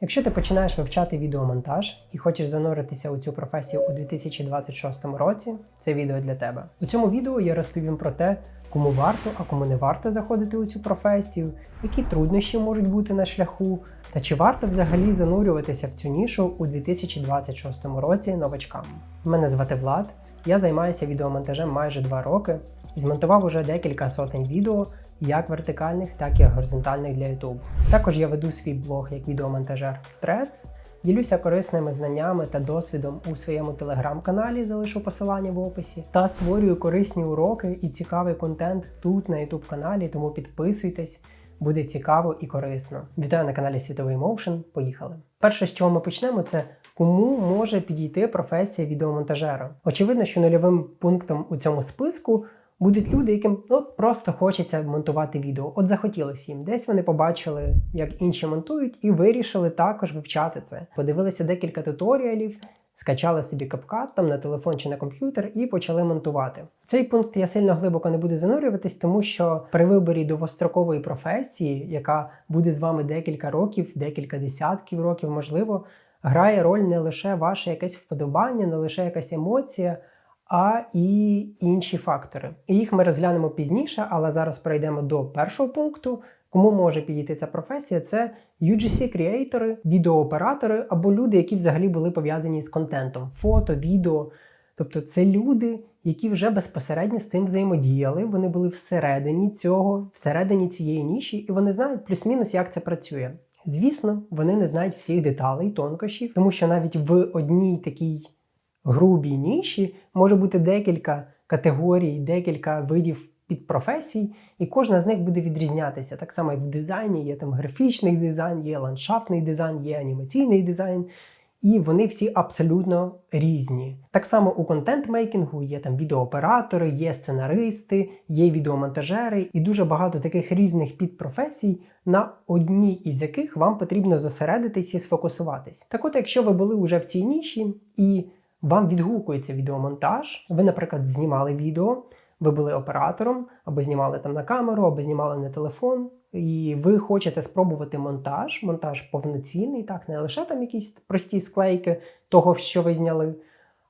Якщо ти починаєш вивчати відеомонтаж і хочеш зануритися у цю професію у 2026 році, це відео для тебе. У цьому відео я розповім про те, кому варто, а кому не варто заходити у цю професію, які труднощі можуть бути на шляху, та чи варто взагалі занурюватися в цю нішу у 2026 році новачкам. Мене звати Влад. Я займаюся відеомонтажем майже два роки змонтував уже декілька сотень відео, як вертикальних, так і горизонтальних для YouTube. Також я веду свій блог як відеомонтажер в Threads, ділюся корисними знаннями та досвідом у своєму телеграм-каналі, залишу посилання в описі, та створюю корисні уроки і цікавий контент тут на YouTube каналі, тому підписуйтесь. Буде цікаво і корисно. Вітаю на каналі Світовий Motion. Поїхали. Перше, з чого ми почнемо, це кому може підійти професія відеомонтажера. Очевидно, що нульовим пунктом у цьому списку будуть люди, яким ну, просто хочеться монтувати відео. От захотілося їм. Десь вони побачили, як інші монтують, і вирішили також вивчати це. Подивилися декілька туторіалів. Скачали собі капкат там на телефон чи на комп'ютер і почали монтувати. Цей пункт я сильно глибоко не буду занурюватись, тому що при виборі довгострокової професії, яка буде з вами декілька років, декілька десятків років, можливо, грає роль не лише ваше якесь вподобання, не лише якась емоція, а і інші фактори. Їх ми розглянемо пізніше, але зараз перейдемо до першого пункту. Кому може підійти ця професія? Це UGC-креатори, відеооператори або люди, які взагалі були пов'язані з контентом, фото, відео. Тобто це люди, які вже безпосередньо з цим взаємодіяли. Вони були всередині цього, всередині цієї ніші, і вони знають плюс-мінус, як це працює. Звісно, вони не знають всіх деталей, тонкощів, тому що навіть в одній такій грубій ніші може бути декілька категорій, декілька видів підпрофесій, і кожна з них буде відрізнятися. Так само, як в дизайні є там графічний дизайн, є ландшафтний дизайн, є анімаційний дизайн. І вони всі абсолютно різні. Так само у контент-мейкінгу є там відеооператори, є сценаристи, є відеомонтажери і дуже багато таких різних підпрофесій, на одній із яких вам потрібно зосередитись і сфокусуватись. Так от, якщо ви були вже в цій ніші і вам відгукується відеомонтаж, ви, наприклад, знімали відео, ви були оператором, або знімали там на камеру, або знімали на телефон, і ви хочете спробувати монтаж, монтаж повноцінний, так, не лише там якісь прості склейки того, що ви зняли,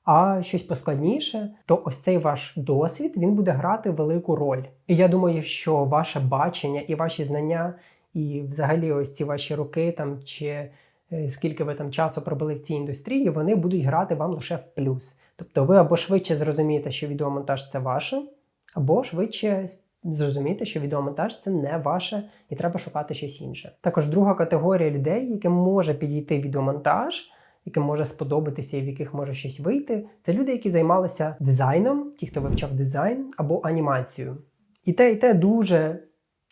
а щось поскладніше, то ось цей ваш досвід він буде грати велику роль. І я думаю, що ваше бачення і ваші знання, і взагалі ось ці ваші роки там чи скільки ви там часу пробули в цій індустрії, вони будуть грати вам лише в плюс. Тобто ви або швидше зрозумієте, що відеомонтаж це ваше, або швидше зрозумієте, що відеомонтаж це не ваше і треба шукати щось інше. Також друга категорія людей, яким може підійти відеомонтаж, яким може сподобатися і в яких може щось вийти, це люди, які займалися дизайном, ті, хто вивчав дизайн або анімацією. І те, і те дуже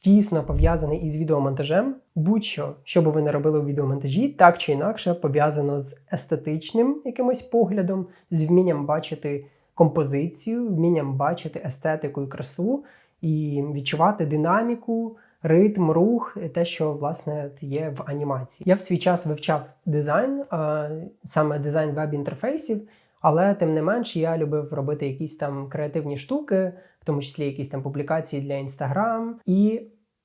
тісно пов'язане із відеомонтажем. Будь-що, що би ви не робили у відеомонтажі, так чи інакше пов'язано з естетичним якимось поглядом, з вмінням бачити композицію, вмінням бачити естетику і красу, і відчувати динаміку, ритм, рух, те, що власне є в анімації. Я в свій час вивчав дизайн, саме дизайн веб-інтерфейсів, але тим не менш я любив робити якісь там креативні штуки, тому числі якісь там публікації для Instagram. І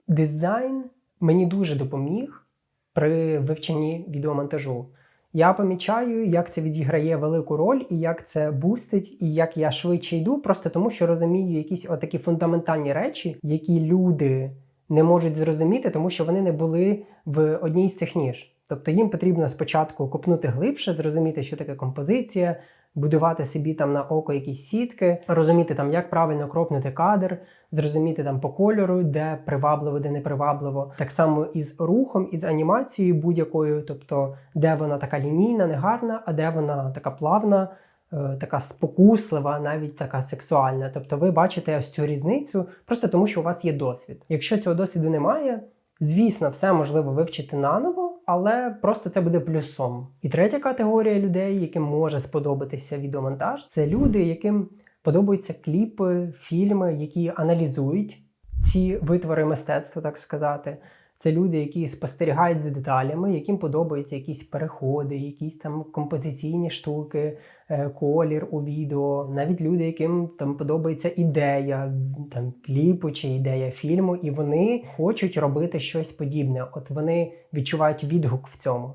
дизайн мені дуже допоміг при вивченні відеомонтажу. Я помічаю, як це відіграє велику роль, і як це бустить, і як я швидше йду, просто тому що розумію якісь отакі фундаментальні речі, які люди не можуть зрозуміти, тому що вони не були в одній з цих ніж. Тобто їм потрібно спочатку копнути глибше, зрозуміти, що таке композиція, будувати собі там на око якісь сітки, розуміти там, як правильно кропнути кадр, зрозуміти там по кольору, де привабливо, де не привабливо. Так само із рухом, із анімацією будь-якою, тобто де вона така лінійна, негарна, а де вона така плавна. е, Така спокуслива, навіть така сексуальна. Тобто ви бачите ось цю різницю просто тому, що у вас є досвід. Якщо цього досвіду немає, звісно, все можливо вивчити наново, але просто це буде плюсом. І третя категорія людей, яким може сподобатися відеомонтаж, це люди, яким подобаються кліпи, фільми, які аналізують ці витвори мистецтва, так сказати. Це люди, які спостерігають за деталями, яким подобаються якісь переходи, якісь там композиційні штуки, е, колір у відео. Навіть люди, яким там подобається ідея там кліпу чи ідея фільму, і вони хочуть робити щось подібне. От вони відчувають відгук в цьому.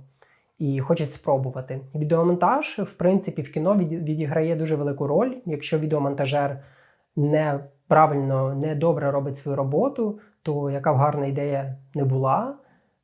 і хочуть спробувати. Відеомонтаж, в принципі, в кіно відіграє дуже велику роль. Якщо відеомонтажер не правильно, не добре робить свою роботу, то яка б гарна ідея не була,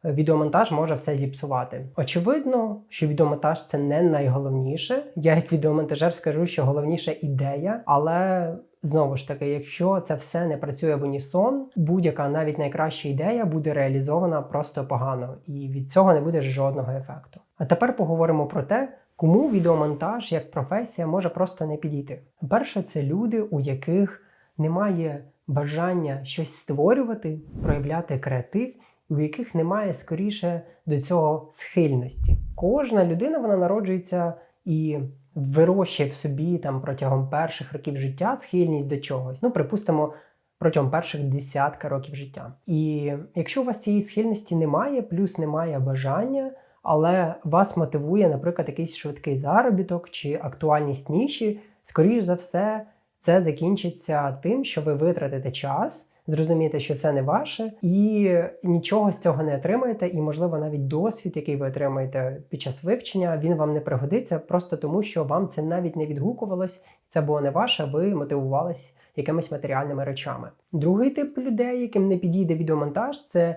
відеомонтаж може все зіпсувати. Очевидно, що відеомонтаж це не найголовніше. Я, як відеомонтажер, скажу, що головніше ідея, але. Знову ж таки, якщо це все не працює в унісон, будь-яка навіть найкраща ідея буде реалізована просто погано, і від цього не буде жодного ефекту. А тепер поговоримо про те, кому відеомонтаж як професія може просто не підійти. Перше, це люди, у яких немає бажання щось створювати, проявляти креатив, у яких немає скоріше до цього схильності. Кожна людина вона народжується і вирощує в собі там протягом перших років життя схильність до чогось. Ну, припустимо, протягом перших десятка років життя. І якщо у вас цієї схильності немає, плюс немає бажання, але вас мотивує, наприклад, якийсь швидкий заробіток чи актуальність ніші, скоріш за все, це закінчиться тим, що ви витратите час. Зрозумієте, що це не ваше, і нічого з цього не отримаєте, і, можливо, навіть досвід, який ви отримаєте під час вивчення, він вам не пригодиться, просто тому що вам це навіть не відгукувалось, це було не ваше, ви мотивувались якимись матеріальними речами. Другий тип людей, яким не підійде відеомонтаж, це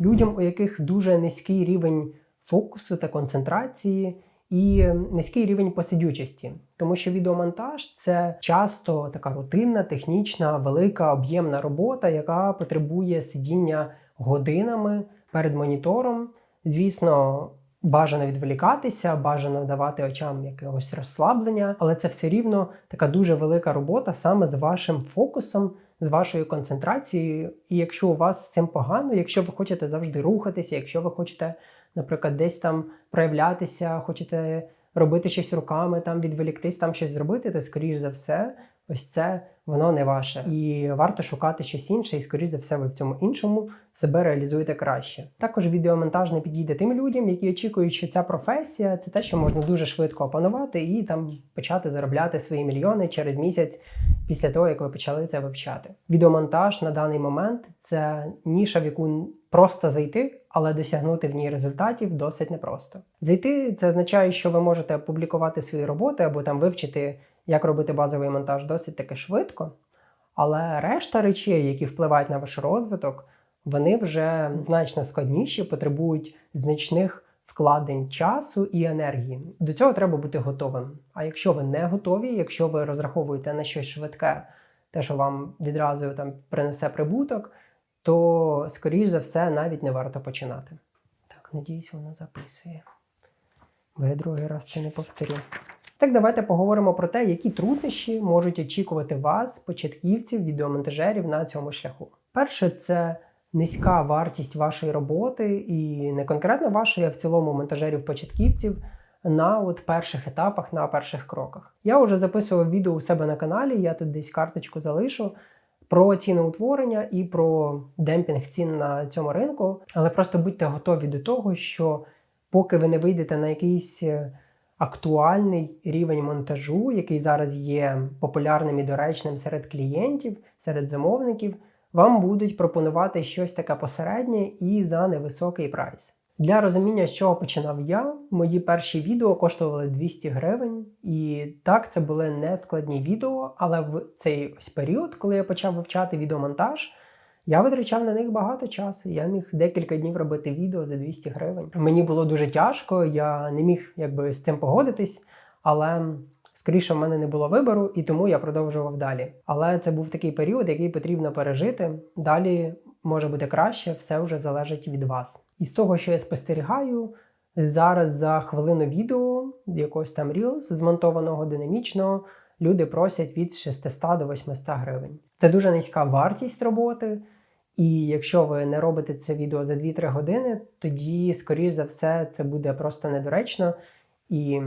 людям, у яких дуже низький рівень фокусу та концентрації. І низький рівень посидючості, тому що відеомонтаж це часто така рутинна, технічна, велика об'ємна робота, яка потребує сидіння годинами перед монітором. Звісно, бажано відволікатися, бажано давати очам якогось розслаблення, але це все рівно така дуже велика робота саме з вашим фокусом, з вашою концентрацією. І якщо у вас з цим погано, якщо ви хочете завжди рухатися, якщо ви хочете наприклад, десь там проявлятися, хочете робити щось руками, там відволіктись, там щось зробити, то скоріш за все, ось це воно не ваше. І варто шукати щось інше, і скоріш за все, ви в цьому іншому себе реалізуєте краще. Також відеомонтаж не підійде тим людям, які очікують, що ця професія це те, що можна дуже швидко опанувати і там почати заробляти свої мільйони через місяць. Після того, як ви почали це вивчати, відеомонтаж на даний момент це ніша, в яку просто зайти, але досягнути в ній результатів досить непросто. Зайти це означає, що ви можете опублікувати свої роботи або там вивчити, як робити базовий монтаж досить таки швидко. Але решта речей, які впливають на ваш розвиток, вони вже значно складніші, потребують значних вкладень часу і енергії. До цього треба бути готовим. А якщо ви не готові, якщо ви розраховуєте на щось швидке, те, що вам відразу там принесе прибуток, то, скоріш за все, навіть не варто починати. Так, надіюсь, воно записує. Бо я другий раз це не повторю. Так, давайте поговоримо про те, які труднощі можуть очікувати вас, початківців, відеомонтажерів на цьому шляху. Перше, це низька вартість вашої роботи, і не конкретно вашої, а в цілому монтажерів-початківців на от перших етапах, на перших кроках. Я вже записував відео у себе на каналі, я тут десь карточку залишу. Про ціноутворення і про демпінг цін на цьому ринку, але просто будьте готові до того, що поки ви не вийдете на якийсь е, актуальний рівень монтажу, який зараз є популярним і доречним серед клієнтів, серед замовників, вам будуть пропонувати щось таке посереднє і за невисокий прайс. Для розуміння, з чого починав я, мої перші відео коштували 200 гривень, і так це були не складні відео, але в цей ось період, коли я почав вивчати відеомонтаж, я витрачав на них багато часу. Я міг декілька днів робити відео за 200 гривень. Мені було дуже тяжко, я не міг якби з цим погодитись, але скоріше в мене не було вибору, і тому я продовжував далі. Але це був такий період, який потрібно пережити. Далі може бути краще, все вже залежить від вас. І з того, що я спостерігаю, зараз за хвилину відео, якогось там Reels, змонтованого динамічного, люди просять від 600 до 800 гривень. Це дуже низька вартість роботи. І якщо ви не робите це відео за 2-3 години, тоді, скоріш за все, це буде просто недоречно і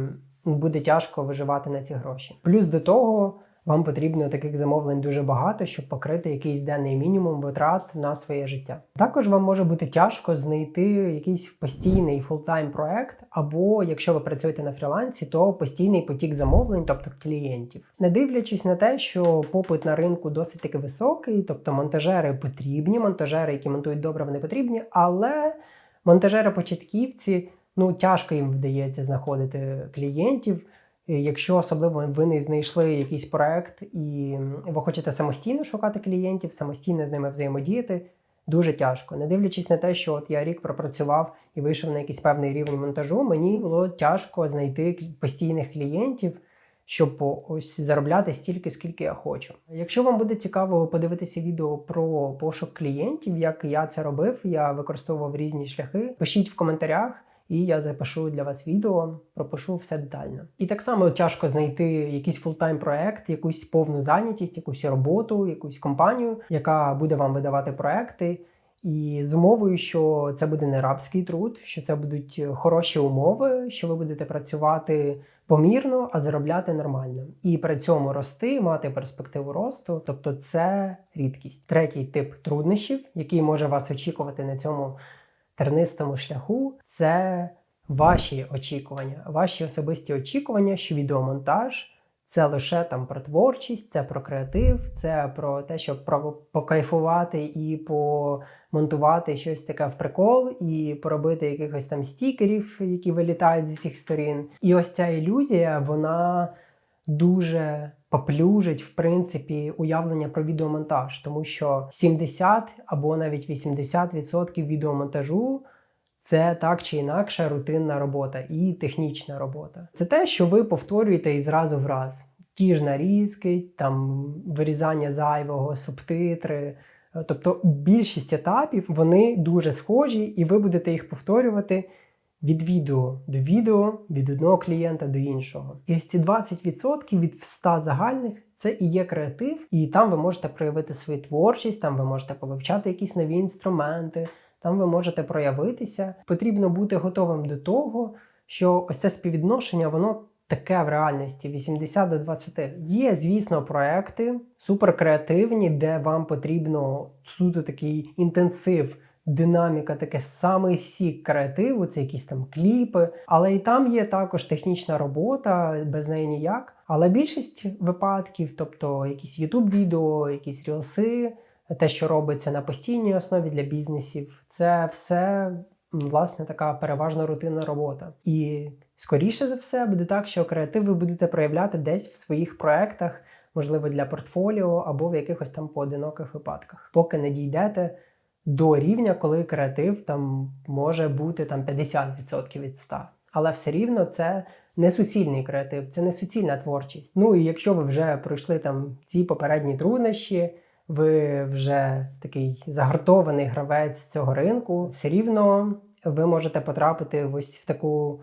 буде тяжко виживати на ці гроші. Плюс до того, вам потрібно таких замовлень дуже багато, щоб покрити якийсь денний мінімум витрат на своє життя. Також вам може бути тяжко знайти якийсь постійний фултайм проект, або якщо ви працюєте на фрілансі, то постійний потік замовлень, тобто клієнтів. Не дивлячись на те, що попит на ринку досить таки високий, тобто монтажери потрібні, монтажери, які монтують добре, вони потрібні, але монтажери-початківці ну тяжко їм вдається знаходити клієнтів. І Якщо особливо ви не знайшли якийсь проект і ви хочете самостійно шукати клієнтів, самостійно з ними взаємодіяти, дуже тяжко. Не дивлячись на те, що от я рік пропрацював і вийшов на якийсь певний рівень монтажу, мені було тяжко знайти постійних клієнтів, щоб ось заробляти стільки, скільки я хочу. Якщо вам буде цікаво подивитися відео про пошук клієнтів, як я це робив, я використовував різні шляхи. Пишіть в коментарях. І я запишу для вас відео, пропишу все детально. І так само тяжко знайти якийсь фултайм проект, якусь повну зайнятість, якусь роботу, якусь компанію, яка буде вам видавати проекти. І з умовою, що це буде не рабський труд, що це будуть хороші умови, що ви будете працювати помірно, а заробляти нормально. І при цьому рости, мати перспективу росту. Тобто це рідкість. Третій тип труднощів, який може вас очікувати на цьому тернистому шляху, це ваші очікування, ваші особисті очікування, що відеомонтаж це лише там про творчість, це про креатив, це про те, щоб покайфувати і помонтувати щось таке в прикол, і поробити якихось там стікерів, які вилітають зі всіх сторін. І ось ця ілюзія, вона дуже поплюжить, в принципі, уявлення про відеомонтаж, тому що 70 або навіть 80% відеомонтажу. Це так чи інакше рутинна робота і технічна робота. Це те, що ви повторюєте і зразу в раз. Ті ж нарізки, там вирізання зайвого, субтитри. Тобто більшість етапів вони дуже схожі, і ви будете їх повторювати від відео до відео, від одного клієнта до іншого. І ось ці 20% від 100 загальних це і є креатив, і там ви можете проявити свою творчість, там ви можете повивчати якісь нові інструменти, там ви можете проявитися. Потрібно бути готовим до того, що ось це співвідношення, воно таке в реальності 80 до 20. Є, звісно, проекти суперкреативні, де вам потрібно суто такий інтенсив. Динаміка, таке самий сік креативу, це якісь там кліпи, але і там є також технічна робота, без неї ніяк. Але більшість випадків, тобто якісь youtube відео, якісь рілси, те, що робиться на постійній основі для бізнесів, це все власне така переважно рутинна робота. І скоріше за все буде так, що креатив ви будете проявляти десь в своїх проектах, можливо, для портфоліо або в якихось там поодиноких випадках, поки не дійдете до рівня, коли креатив там може бути там 50% від 100. Але все рівно це не суцільний креатив, це не суцільна творчість. Ну і якщо ви вже пройшли там ці попередні труднощі, ви вже такий загартований гравець цього ринку, все рівно ви можете потрапити ось в таку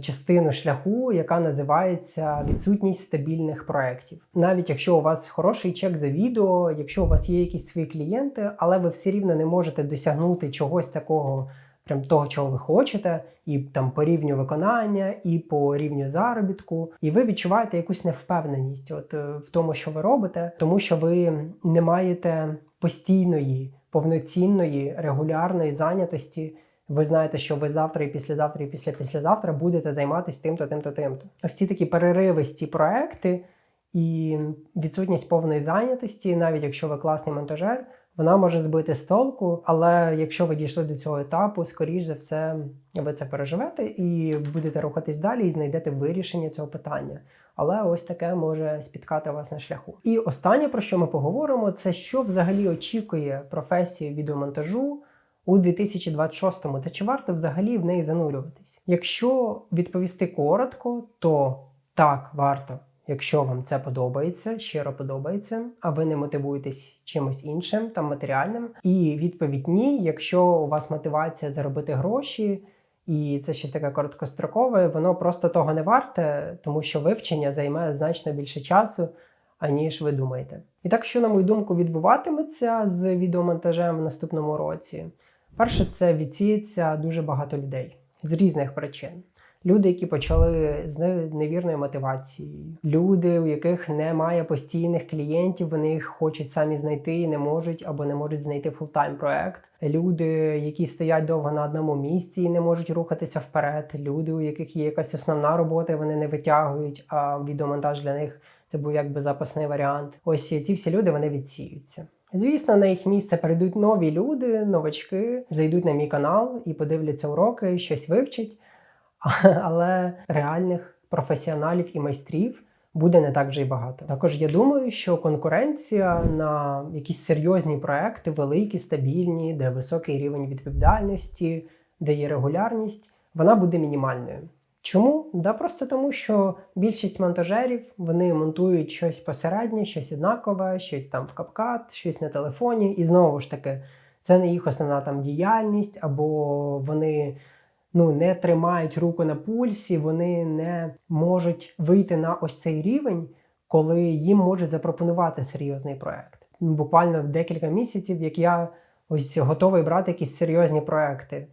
частину шляху, яка називається відсутність стабільних проєктів. Навіть якщо у вас хороший чек за відео, якщо у вас є якісь свої клієнти, але ви все рівно не можете досягнути чогось такого. Прям того, чого ви хочете, і там по рівню виконання, і по рівню заробітку, і ви відчуваєте якусь невпевненість, от е, в тому, що ви робите, тому що ви не маєте постійної, повноцінної, регулярної зайнятості. Ви знаєте, що ви завтра і післязавтра, і після післязавтра будете займатися тим-то, тим-то, тим-то. Ось ці такі переривисті проекти і відсутність повної зайнятості, навіть якщо ви класний монтажер, вона може збити з толку, але якщо ви дійшли до цього етапу, скоріш за все, ви це переживете і будете рухатись далі і знайдете вирішення цього питання. Але ось таке може спіткати вас на шляху. І останнє, про що ми поговоримо, це що взагалі очікує професію відеомонтажу у 2026-му, та чи варто взагалі в неї занурюватись? Якщо відповісти коротко, то так варто. Якщо вам це подобається, щиро подобається, а ви не мотивуєтесь чимось іншим, там матеріальним. І відповідь ні, якщо у вас мотивація заробити гроші, і це щось таке короткострокове, воно просто того не варте, тому що вивчення займе значно більше часу, аніж ви думаєте. І так, що, на мою думку, відбуватиметься з відеомонтажем в наступному році, перше, це відсіється дуже багато людей з різних причин. Люди, які почали з невірною мотивацією, люди, у яких немає постійних клієнтів, вони їх хочуть самі знайти і не можуть або не можуть знайти фултайм проект. Люди, які стоять довго на одному місці і не можуть рухатися вперед. Люди, у яких є якась основна робота, і вони не витягують, а відеомонтаж для них це був якби запасний варіант. Ось ці всі люди вони відсіються. Звісно, на їх місце перейдуть нові люди, новачки, зайдуть на мій канал і подивляться уроки, щось вивчать. але реальних професіоналів і майстрів буде не так вже й багато. Також я думаю, що конкуренція на якісь серйозні проекти, великі, стабільні, де високий рівень відповідальності, де є регулярність, вона буде мінімальною. Чому? Да просто тому, що більшість монтажерів вони монтують щось посереднє, щось однакове, щось там в CapCut, щось на телефоні, і знову ж таки, це не їх основна там діяльність, або вони ну, не тримають руку на пульсі, вони не можуть вийти на ось цей рівень, коли їм можуть запропонувати серйозний проект. Буквально декілька місяців, як я ось готовий брати якісь серйозні проекти.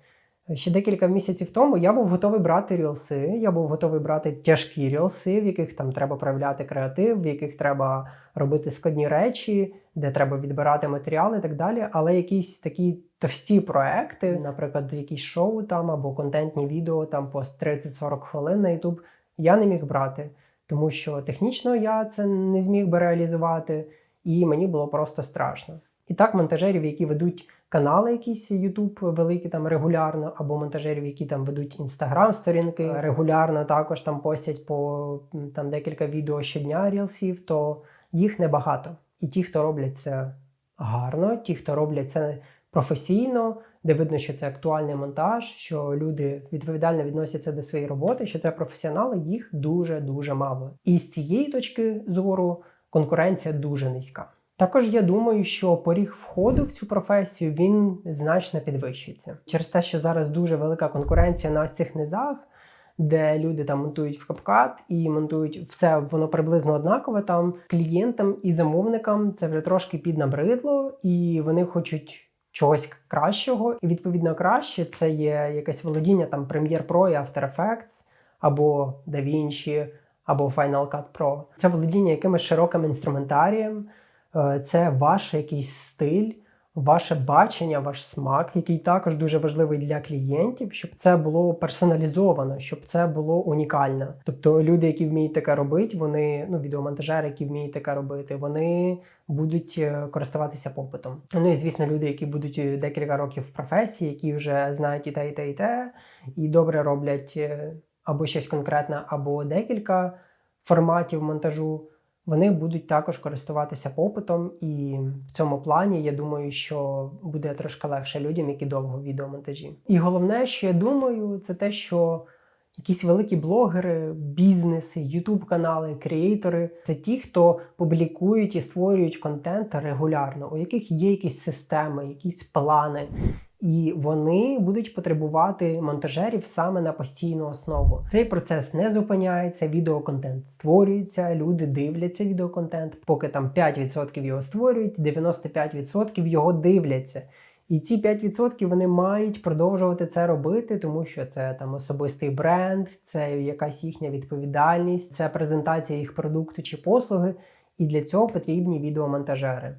Ще декілька місяців тому я був готовий брати рілси, я був готовий брати тяжкі рілси, в яких там треба проявляти креатив, в яких треба робити складні речі, де треба відбирати матеріали і так далі. Але якісь такі товсті проекти, наприклад, якісь шоу там або контентні відео там по 30-40 хвилин на YouTube, я не міг брати, тому що технічно я це не зміг би реалізувати, і мені було просто страшно. І так, монтажерів, які ведуть канали, якісь YouTube великі там регулярно, або монтажерів, які там ведуть інстаграм сторінки регулярно, також там постять по там декілька відео щодня рілсів, то їх небагато. І ті, хто роблять це гарно, ті, хто роблять це професійно, де видно, що це актуальний монтаж, що люди відповідально відносяться до своєї роботи, що це професіонали, їх дуже дуже мало. І з цієї точки зору конкуренція дуже низька. Також я думаю, що поріг входу в цю професію він значно підвищується через те, що зараз дуже велика конкуренція на ось цих низах, де люди там монтують в капкат і монтують все, воно приблизно однакове. Там клієнтам і замовникам це вже трошки піднабридло, і вони хочуть чогось кращого. І відповідно краще це є якесь володіння там Premiere Pro і After Effects, або DaVinci, або Final Cut Pro. Це володіння якимось широким інструментарієм. Е, це ваш якийсь стиль, ваше бачення, ваш смак, який також дуже важливий для клієнтів, щоб це було персоналізовано, щоб це було унікально. Тобто люди, які вміють таке робити, вони ну відеомонтажери, які вміють таке робити, вони будуть е, користуватися попитом. Ну і звісно, люди, які будуть е, декілька років в професії, які вже знають і те, і те, і те, і добре роблять або щось конкретне, або декілька форматів монтажу вони будуть також користуватися попитом, і в цьому плані я думаю, що буде трошки легше людям, які довго відеомонтажі. І головне, що я думаю, це те, що якісь великі блогери, бізнеси, ютуб канали, креатори це ті, хто публікують і створюють контент регулярно, у яких є якісь системи, якісь плани і вони будуть потребувати монтажерів саме на постійну основу. Цей процес не зупиняється, відеоконтент створюється, люди дивляться відеоконтент, поки там 5% його створюють, 95% його дивляться. І ці 5% вони мають продовжувати це робити, тому що це там особистий бренд, це якась їхня відповідальність, це презентація їх продукту чи послуги. І для цього потрібні відеомонтажери.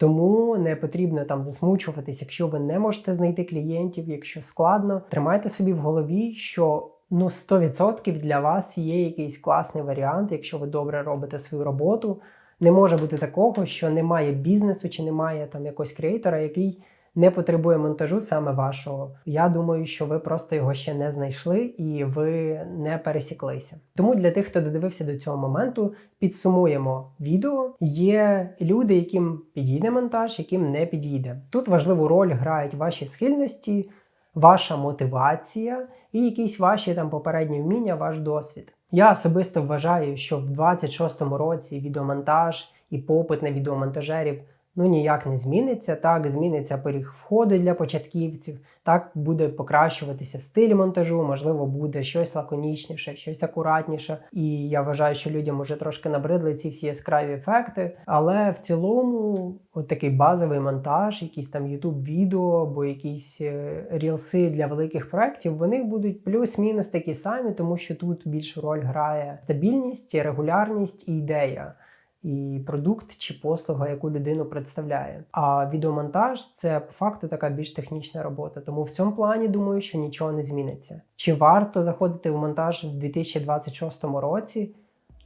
Тому не потрібно там засмучуватись, якщо ви не можете знайти клієнтів, якщо складно. Тримайте собі в голові, що ну 100% для вас є якийсь класний варіант, якщо ви добре робите свою роботу. Не може бути такого, що немає бізнесу чи немає там якогось креатора, який не потребує монтажу саме вашого. Я думаю, що ви просто його ще не знайшли і ви не пересіклися. Тому для тих, хто додивився до цього моменту, підсумуємо відео. Є люди, яким підійде монтаж, яким не підійде. Тут важливу роль грають ваші схильності, ваша мотивація і якісь ваші там попередні вміння, ваш досвід. Я особисто вважаю, що в 26-му році відеомонтаж і попит на відеомонтажерів ну ніяк не зміниться. Так, зміниться поріг входу для початківців, так буде покращуватися стиль монтажу, можливо, буде щось лаконічніше, щось акуратніше. І я вважаю, що людям вже трошки набридли ці всі яскраві ефекти. Але в цілому, от такий базовий монтаж, якісь там youtube відео або якісь е, рілси для великих проєктів, вони будуть плюс-мінус такі самі, тому що тут більшу роль грає стабільність, регулярність і ідея і продукт чи послуга, яку людину представляє. А відеомонтаж це по факту така більш технічна робота. Тому в цьому плані думаю, що нічого не зміниться. Чи варто заходити в монтаж в 2026 році?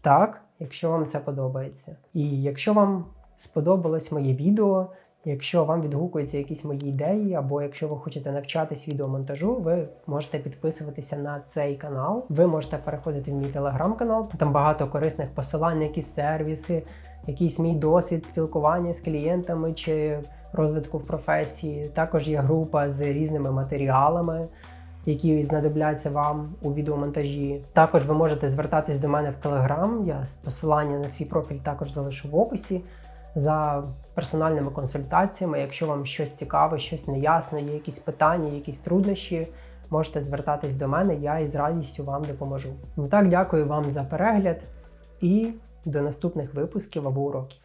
Так, якщо вам це подобається. І якщо вам сподобалось моє відео, Якщо вам відгукуються якісь мої ідеї, або якщо ви хочете навчатись відеомонтажу, ви можете підписуватися на цей канал. Ви можете переходити в мій телеграм-канал. Там багато корисних посилань, якісь сервіси, якийсь мій досвід спілкування з клієнтами чи розвитку в професії. Також є група з різними матеріалами. Які знадобляться вам у відеомонтажі. Також ви можете звертатись до мене в Телеграм. Я посилання на свій профіль також залишу в описі за персональними консультаціями. Якщо вам щось цікаве, щось неясне, є якісь питання, якісь труднощі, можете звертатись до мене, я із радістю вам допоможу. Ну так, дякую вам за перегляд і до наступних випусків або уроків.